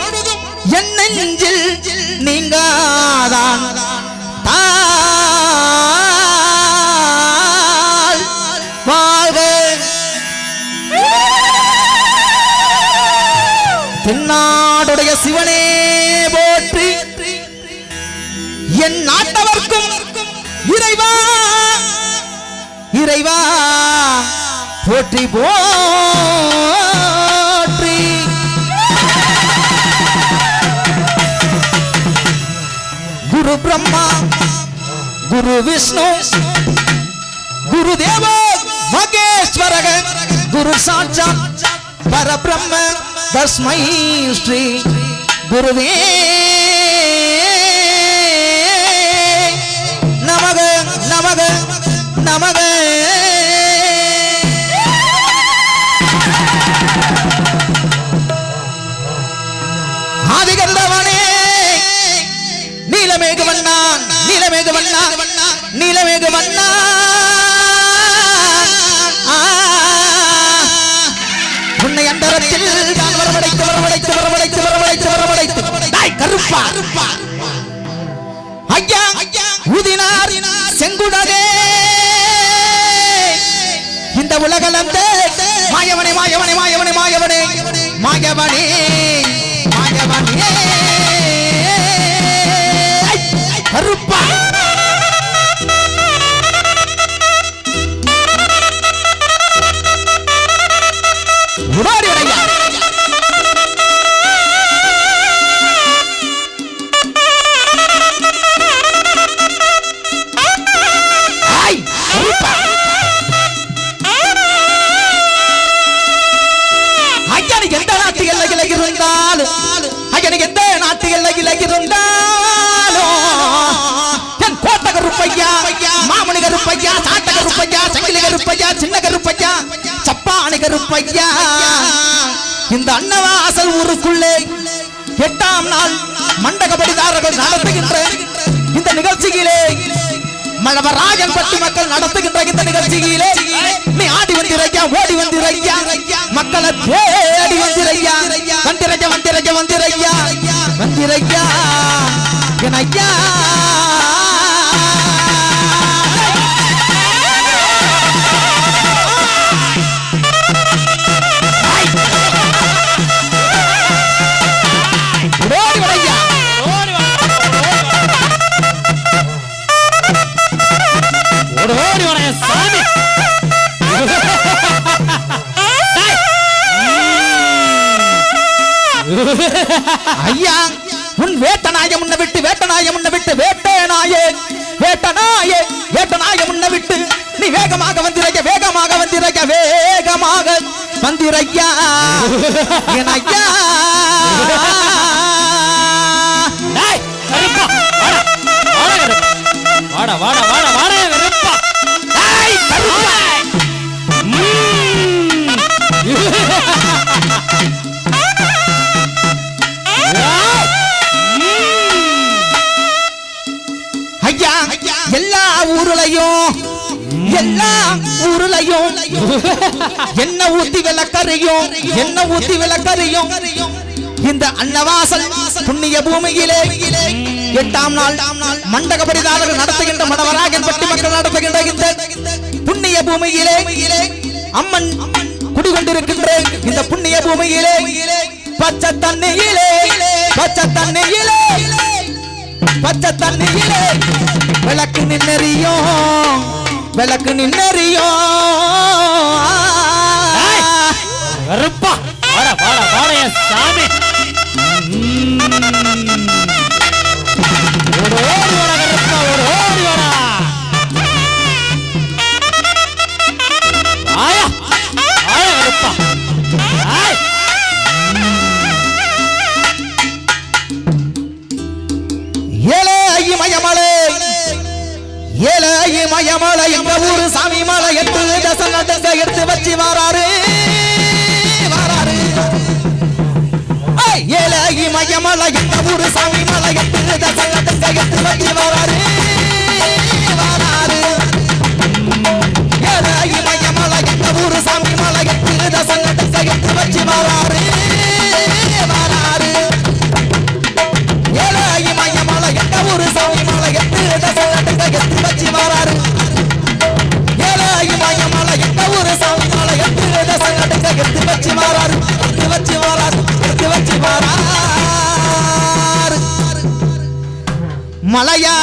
பொழுதும் என் நெஞ்சில் நீங்காதான். தென்னாடுடைய சிவனே போற்றி. என் நாட்டவர்க்கும் இறைவா இறைவா போற்றி போ. குரு விஷ்ணு குரு தேவ மகேஸ்வரக குரு சாட்சா பரபிரம்ம தஸ்மை ஸ்ரீ குருவே. நமக நமக நமக. ஆதிகந்தவனே நீலமேக வண்ணா நீலமேக வண்ணா உன்னை அந்தரத்தில் நான் வரவழைத்து வரவழைத்து வரவழைத்து வரவழைத்து வரவழைத்து. டேய், கருப்பா. ஐயா ஊதினார் செங்குடரே இந்த உலகளந்த மாயவனே மாயவனே மாயவனே மாயவனே மாயவனே மாயவனே. கருப்பா. பையா. இந்த அன்னவாசல் ஊருக்குள்ளே எட்டாம் நாள் மண்டகபடிதாரர்கள் நடத்துகின்ற இந்த நிகழ்ச்சியிலே மழவராஜன் பட்டி மக்கள் நடத்துகின்ற இந்த நிகழ்ச்சியிலே நீ ஆடி வந்திரையா ஓடி வந்திரையா? மக்களை தேடி வந்திரையா? வந்திரையா வந்திரையா வந்திரையா? வந்திரையா என் ஐயா ஐயா உன் வேட்டநாய முன்ன விட்டு வேட்டநாய முன்ன விட்டு வேட்டநாயே வேட்டநாயே வேட்டநாய முன்ன விட்டு. நீ வேகமாக வந்திரைய வேகமாக வந்திரைய வேகமாக வந்திரையா. என் ஐயா. வாடா வாடா எல்லா ஊருலையும் எல்லா ஊருலையும் என்ன ஊத்தி விளக்கறியும் என்ன ஊத்தி விளக்கறியும்? இந்த அன்னவாசல் புண்ணிய பூமியிலே எட்டாம் நாள் மண்டகபடிதாரர்கள் நடத்துகின்ற மடவராகன் பட்டி மக்கள் நடத்துகின்ற இந்த புண்ணிய பூமியிலே அம்மன் குடிகொண்டிருக்கின்ற இந்த புண்ணிய பூமியிலே பச்சை தண்ணியிலே பச்சை தண்ணியிலே பச்சை தண்ணியிலே விளக்கு நின்னறியும் விளக்கு நின்னறியும். கருப்பா வாடா வாடா வாடா என் சாமி. ம்ம். ஓடு எட்டு தச எடுத்து வச்சு வாராரு. வாராரு. ஏழகி மையமலை மயமலை ஊரு சாமி மலை எட்டு தச நடங்க எடுத்து வச்சு வாராரு. மலையா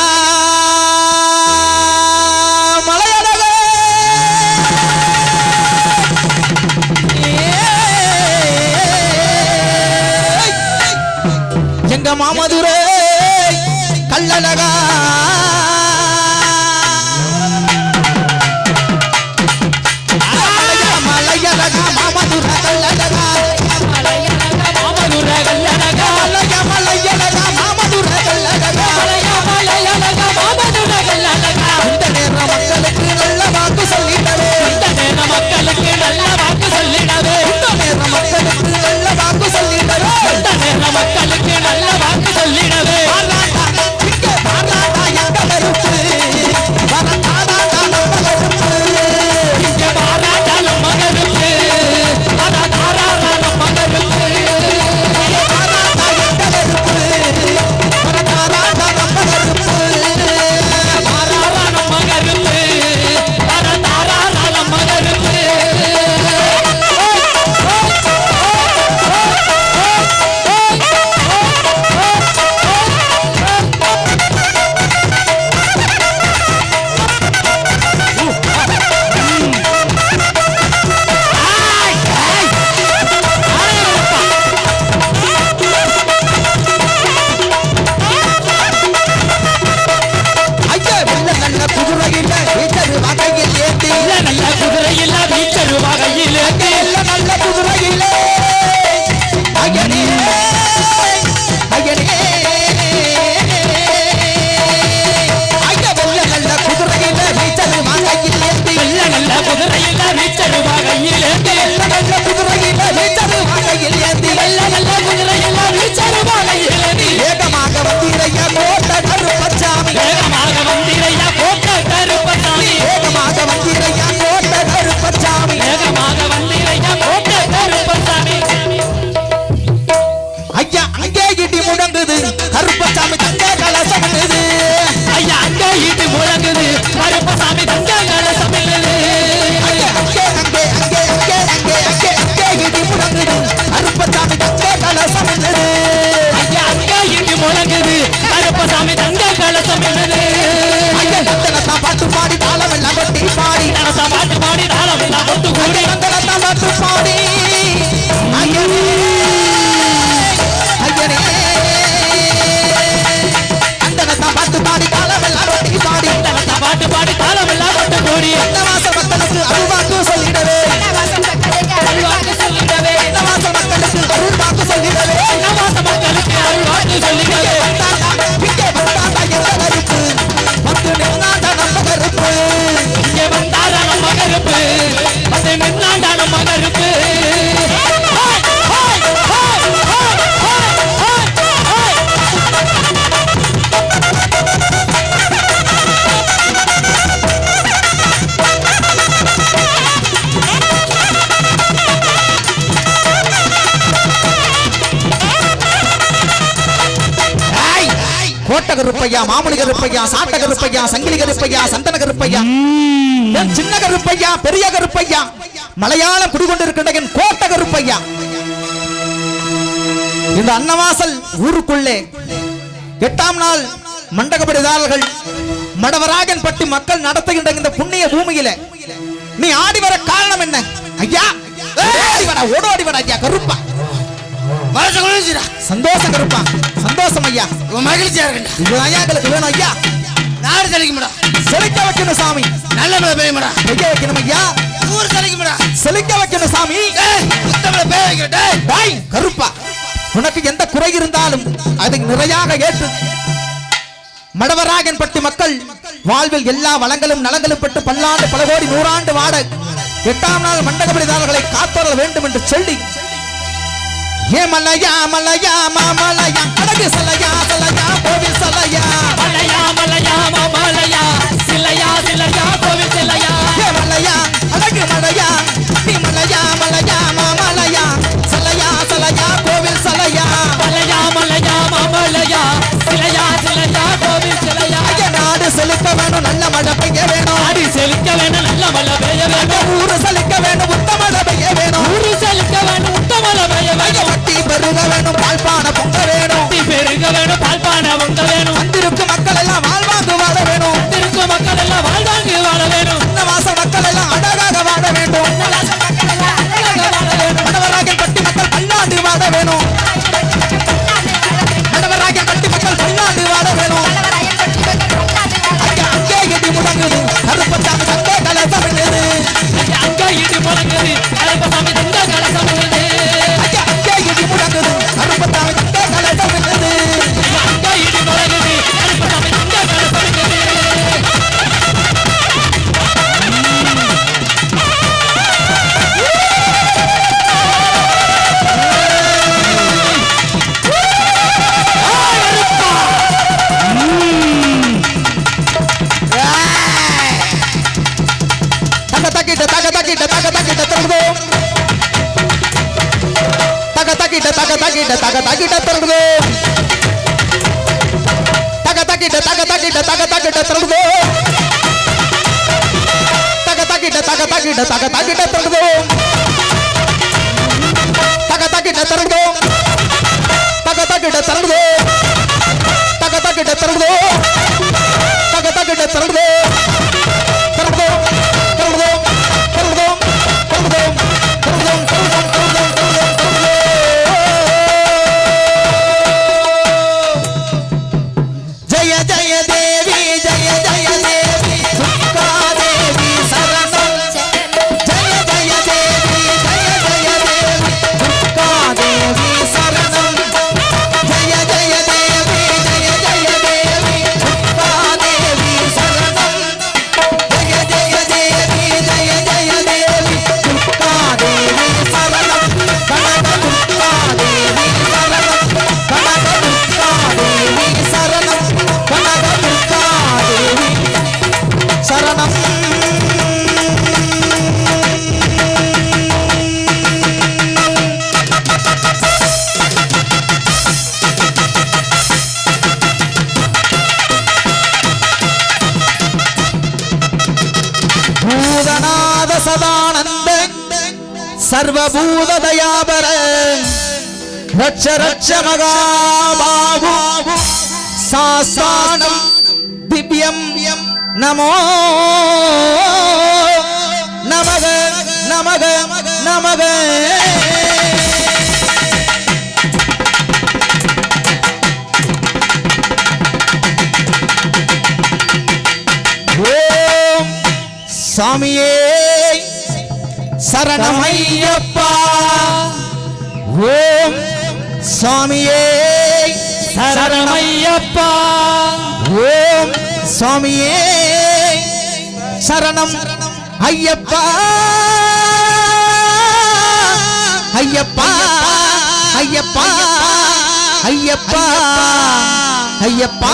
பொறுப்பு கோட்ட கருப்பையா மாமுனி கருப்பையா சாட்ட கருப்பையா சங்கிலி கருப்பையா சந்தன கருப்பையா சின்ன கருப்பையா பெரிய கருப்பையா மலையாளம் குடிகொண்டிருக்கின்ற என் கோட்ட கருப்பையா இந்த அன்னவாசல் ஊருக்குள்ளே எட்டாம் நாள் மண்டகப்படிதாரர்கள் மடவராகன் பட்டி மக்கள் நடத்துகின்ற இந்த புண்ணிய பூமியில நீ ஆடி வர காரணம் என்ன? ஐயா ஓடோடி வர ஐயா கருப்பா. சந்தோஷம் கருப்பா சந்தோஷம் ஐயா. மகிழ்ச்சியா இருக்குடா இதுதான் ஐயா எங்களுக்கு வேணும் ஐயா. நாடு தெளிக்கும்டா. செழிக்க வைக்கணும் சாமி. நல்ல மழை பெய்யும்டா. பெய்ய வைக்கணும் ஐயா. ஊர் தெளிக்கும்டா. செழிக்க வைக்கணும் சாமி. உத்தமலை பெய்ய வைக்கிற டேய். டாய் கருப்பா. உனக்கு எந்த குறை இருந்தாலும் அதை நிறையாக ஏற்று. மடவராகன் பட்டி மக்கள் வாழ்வில் எல்லா வளங்களும் நலங்களும் பெற்று பல்லாண்டு பல கோடி நூறாண்டு வாட எட்டாம் நாள் மண்டகபடிதாரர்களை காத்தரல வேண்டும் என்று சொல்லி ஏ மலையா மலையா மாமலையா அழகு சலையா சலையா கோவில் சலையா. மலையா மலையா மலையா. சிலையா சிலையா கோவில் சிலையா. ஏ மலையா அழகு மலையா. நீ மலையா மலையா மாமலையா சலையா சலையா கோவில் சலையா. மலையா மலையா மலையா. சிலையா சிலையா கோவில் சிலையா. நாடு செலுத்த வேணும் நல்ல மழை தகிட்ட தக தகிட்ட திறந்து தக தகிட்ட தக தகிட்ட தக தகிட்ட திறந்து தக தகிட்ட தக தகிட்ட தக தகிட்ட திறந்து தக தகிட்ட திறந்து தக தகிட்ட திறந்து தக தகிட்ட திறந்து தக தகிட்ட திறந்து சர்வபூத தயாபர ரட்ச ரட்ச மகாபாபு சாஸ்தானம் திவ்யம் நமோ நமக நமக நமக ஓம் சாமியே சரணமையப்பா. ஓம் சாமியே சரணமையப்பா. ஓம் சுவாமியே சரணம் ஐயப்பா. ஐயப்பா ஐயப்பா ஐயப்பா ஐயப்பா.